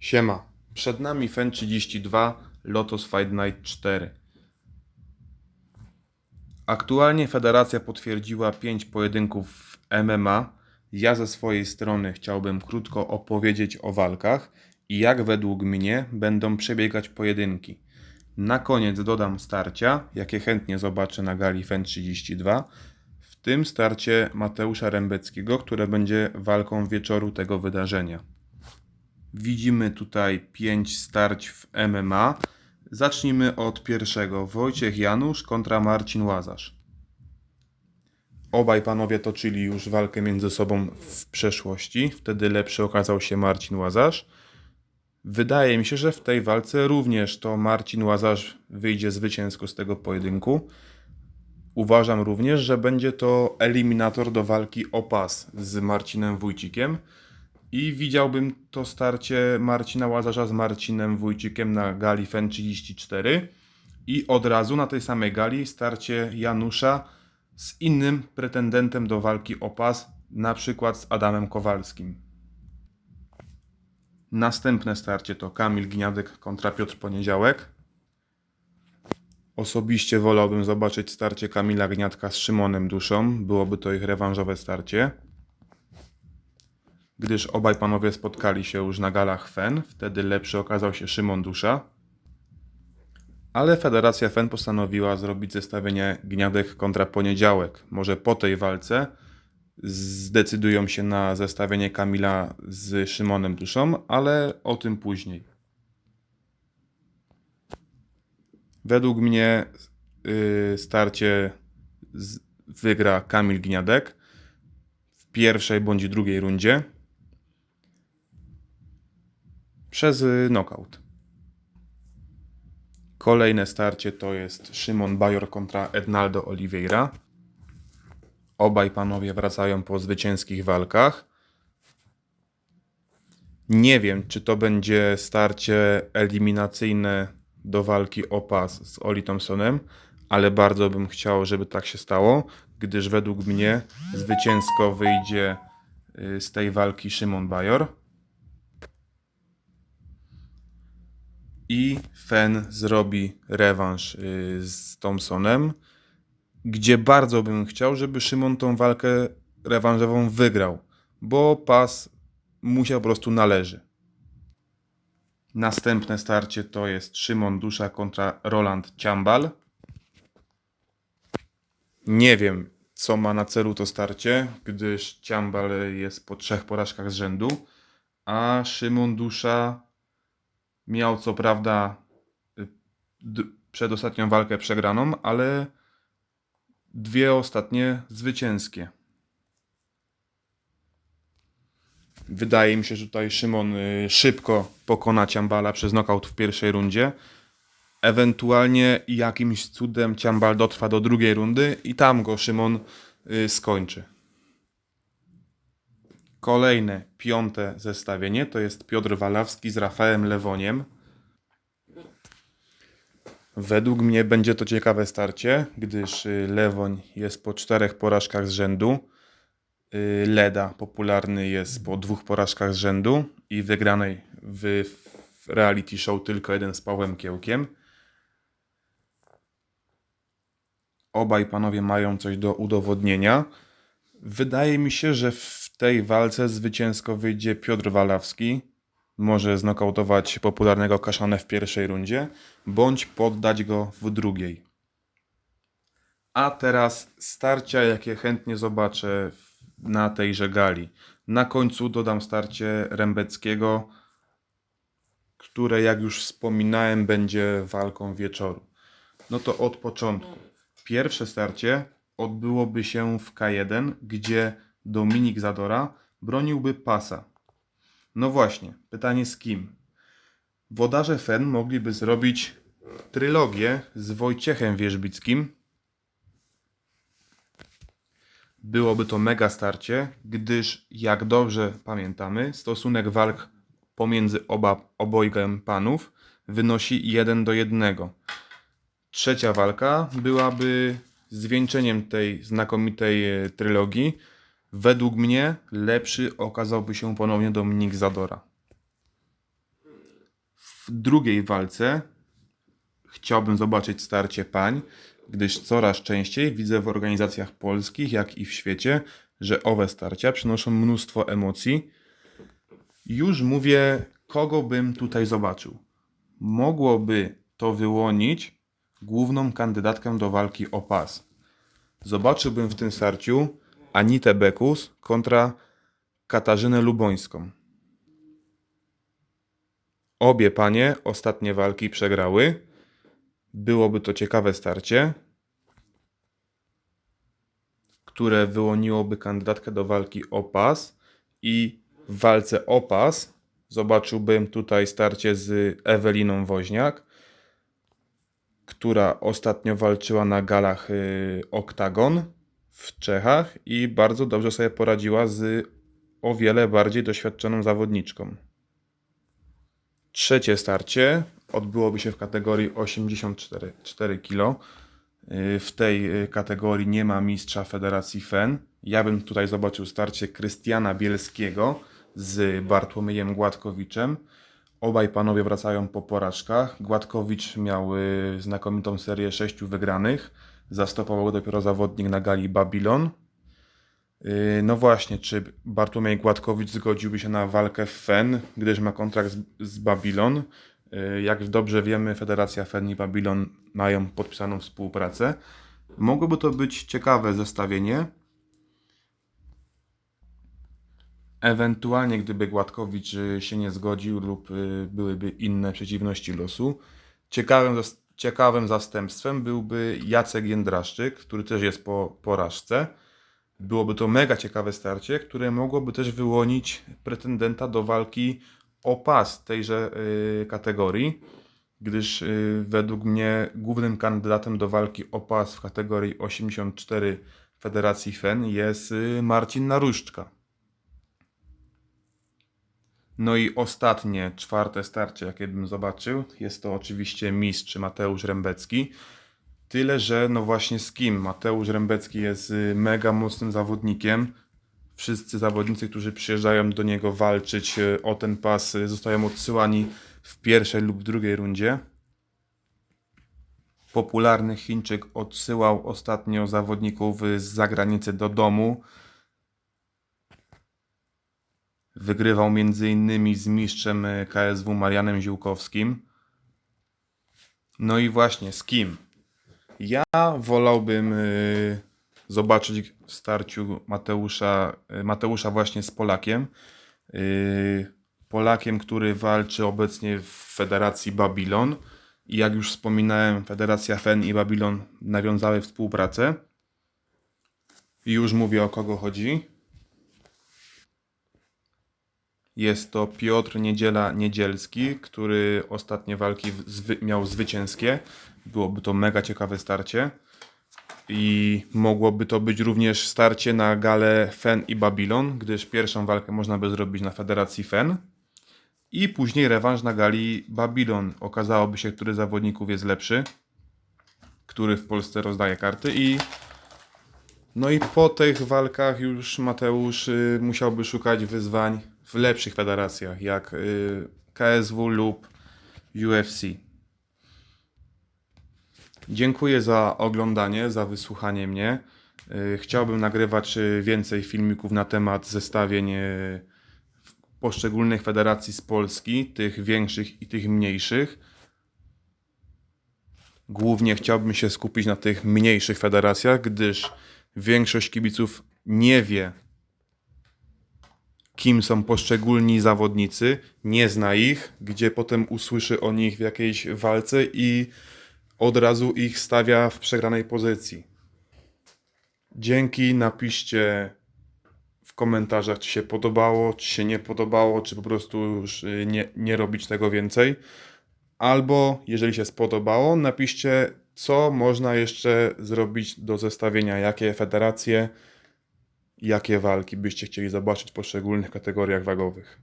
Siema, przed nami FEN 32 Lotus Fight Night 4. Aktualnie federacja potwierdziła 5 pojedynków w MMA. Ja ze swojej strony chciałbym krótko opowiedzieć o walkach i jak według mnie będą przebiegać pojedynki. Na koniec dodam starcia, jakie chętnie zobaczę na gali FEN 32. W tym starcie Mateusza Rębeckiego, które będzie walką wieczoru tego wydarzenia. Widzimy tutaj pięć starć w MMA. Zacznijmy od pierwszego. Wojciech Janusz kontra Marcin Łazarz. Obaj panowie toczyli już walkę między sobą w przeszłości. Wtedy lepszy okazał się Marcin Łazarz. Wydaje mi się, że w tej walce również to Marcin Łazarz wyjdzie zwycięsko z tego pojedynku. Uważam również, że będzie to eliminator do walki o pas z Marcinem Wójcikiem. I widziałbym to starcie Marcina Łazarza z Marcinem Wójcikiem na gali FEN 34 i od razu na tej samej gali starcie Janusza z innym pretendentem do walki o pas, na przykład z Adamem Kowalskim. Następne starcie to Kamil Gniadek kontra Piotr Poniedziałek. Osobiście wolałbym zobaczyć starcie Kamila Gniadka z Szymonem Duszą. Byłoby to ich rewanżowe starcie gdyż obaj panowie spotkali się już na galach FEN. Wtedy lepszy okazał się Szymon Dusza. Ale Federacja FEN postanowiła zrobić zestawienie Gniadek kontra Poniedziałek. Może po tej walce zdecydują się na zestawienie Kamila z Szymonem Duszą, ale o tym później. Według mnie yy, starcie wygra Kamil Gniadek w pierwszej bądź drugiej rundzie przez knockout. Kolejne starcie to jest Szymon Bajor kontra Ednaldo Oliveira. Obaj panowie wracają po zwycięskich walkach. Nie wiem, czy to będzie starcie eliminacyjne do walki o pas z Oli Thompsonem, ale bardzo bym chciał, żeby tak się stało, gdyż według mnie zwycięsko wyjdzie y, z tej walki Szymon Bajor. I Fen zrobi rewanż y, z Thompsonem, gdzie bardzo bym chciał, żeby Szymon tą walkę rewanżową wygrał, bo pas mu się po prostu należy. Następne starcie to jest Szymon Dusza kontra Roland Ciambal. Nie wiem, co ma na celu to starcie, gdyż Ciambal jest po trzech porażkach z rzędu, a Szymon Dusza Miał co prawda y, przedostatnią walkę przegraną, ale dwie ostatnie zwycięskie. Wydaje mi się, że tutaj Szymon y, szybko pokona Ciambala przez knockout w pierwszej rundzie. Ewentualnie jakimś cudem Ciambal dotrwa do drugiej rundy i tam go Szymon y, skończy. Kolejne, piąte zestawienie to jest Piotr Walawski z Rafałem Lewoniem. Według mnie będzie to ciekawe starcie, gdyż y, Lewoń jest po czterech porażkach z rzędu. Y, Leda popularny jest po dwóch porażkach z rzędu i wygranej w reality show tylko jeden z Pawłem Kiełkiem. Obaj panowie mają coś do udowodnienia. Wydaje mi się, że w tej walce zwycięsko wyjdzie Piotr Walawski. Może znokautować popularnego Kaszanę w pierwszej rundzie, bądź poddać go w drugiej. A teraz starcia, jakie chętnie zobaczę na tejże gali. Na końcu dodam starcie Rębeckiego, które, jak już wspominałem, będzie walką wieczoru. No to od początku. Pierwsze starcie odbyłoby się w K1, gdzie Dominik Zadora broniłby pasa. No właśnie, pytanie z kim? Włodarze FEN mogliby zrobić trylogię z Wojciechem Wierzbickim. Byłoby to mega starcie, gdyż jak dobrze pamiętamy, stosunek walk pomiędzy oba, obojgiem panów wynosi 1 do 1. Trzecia walka byłaby zwieńczeniem tej znakomitej e, trylogii. Według mnie lepszy okazałby się ponownie Dominik Zadora. W drugiej walce chciałbym zobaczyć starcie pań, gdyż coraz częściej widzę w organizacjach polskich, jak i w świecie, że owe starcia przynoszą mnóstwo emocji. Już mówię, kogo bym tutaj zobaczył. Mogłoby to wyłonić główną kandydatkę do walki o pas. Zobaczyłbym w tym starciu Anitę Bekus kontra Katarzynę Lubońską. Obie panie ostatnie walki przegrały. Byłoby to ciekawe starcie, które wyłoniłoby kandydatkę do walki o pas i w walce o pas zobaczyłbym tutaj starcie z Eweliną Woźniak, która ostatnio walczyła na galach y, Oktagon w Czechach i bardzo dobrze sobie poradziła z o wiele bardziej doświadczoną zawodniczką. Trzecie starcie odbyłoby się w kategorii 84 4 kg. W tej y, kategorii nie ma mistrza Federacji FEN. Ja bym tutaj zobaczył starcie Krystiana Bielskiego z Bartłomiejem Gładkowiczem. Obaj panowie wracają po porażkach. Gładkowicz miał y, znakomitą serię sześciu wygranych. Zastopował go dopiero zawodnik na gali Babylon. Yy, No właśnie, czy Bartłomiej Gładkowicz zgodziłby się na walkę w FEN, gdyż ma kontrakt z, Babylon? Yy, Jak dobrze wiemy, Federacja FEN i Babylon mają podpisaną współpracę. Mogłoby to być ciekawe zestawienie. Ewentualnie, gdyby Gładkowicz y, się nie zgodził lub y, byłyby inne przeciwności losu, ciekawym, zas- ciekawym zastępstwem byłby Jacek Jędraszczyk, który też jest po porażce. Byłoby to mega ciekawe starcie, które mogłoby też wyłonić pretendenta do walki o pas tejże y, kategorii, gdyż y, według mnie głównym kandydatem do walki o pas w kategorii 84 Federacji FEN jest y, Marcin Naruszczka. No i ostatnie, czwarte starcie, jakie bym zobaczył, jest to oczywiście mistrz Mateusz Rębecki. Tyle, że no właśnie z kim? Mateusz Rębecki jest y, mega mocnym zawodnikiem. Wszyscy zawodnicy, którzy przyjeżdżają do niego walczyć y, o ten pas, y, zostają odsyłani w pierwszej lub drugiej rundzie. Popularny Chińczyk odsyłał ostatnio zawodników z zagranicy do domu. Wygrywał m.in. z mistrzem y, KSW Marianem Ziółkowskim. No i właśnie, z kim? Ja wolałbym y, zobaczyć w starciu Mateusza, y, Mateusza właśnie z Polakiem. Polakiem, który walczy obecnie w Federacji Babylon. I jak już wspominałem, Federacja FEN i Babylon nawiązały współpracę. I już mówię o kogo chodzi. Jest to Piotr Niedziela Niedzielski, który ostatnie walki zwy- miał zwycięskie. Byłoby to mega ciekawe starcie. I mogłoby to być również starcie na galę FEN i Babylon, gdyż pierwszą walkę można by zrobić na Federacji FEN. I później rewanż na gali Babylon. Okazałoby się, który zawodników jest lepszy, który w Polsce rozdaje karty i no i po tych walkach już Mateusz y, musiałby szukać wyzwań w lepszych federacjach, jak y, KSW lub UFC. Dziękuję za oglądanie, za wysłuchanie mnie. Y, Chciałbym nagrywać y, więcej filmików na temat zestawień poszczególnych federacji z Polski, tych większych i tych mniejszych. Głównie chciałbym się skupić na tych mniejszych federacjach, gdyż większość kibiców nie wie, kim są poszczególni zawodnicy, nie zna ich, gdzie potem usłyszy o nich w jakiejś walce i od razu ich stawia w przegranej pozycji. Dzięki, napiszcie w komentarzach, czy się podobało, czy się nie podobało, czy po prostu już y, nie, nie robić tego więcej. Albo jeżeli się spodobało, napiszcie, co można jeszcze zrobić do zestawienia, jakie federacje, jakie walki byście chcieli zobaczyć w poszczególnych kategoriach wagowych.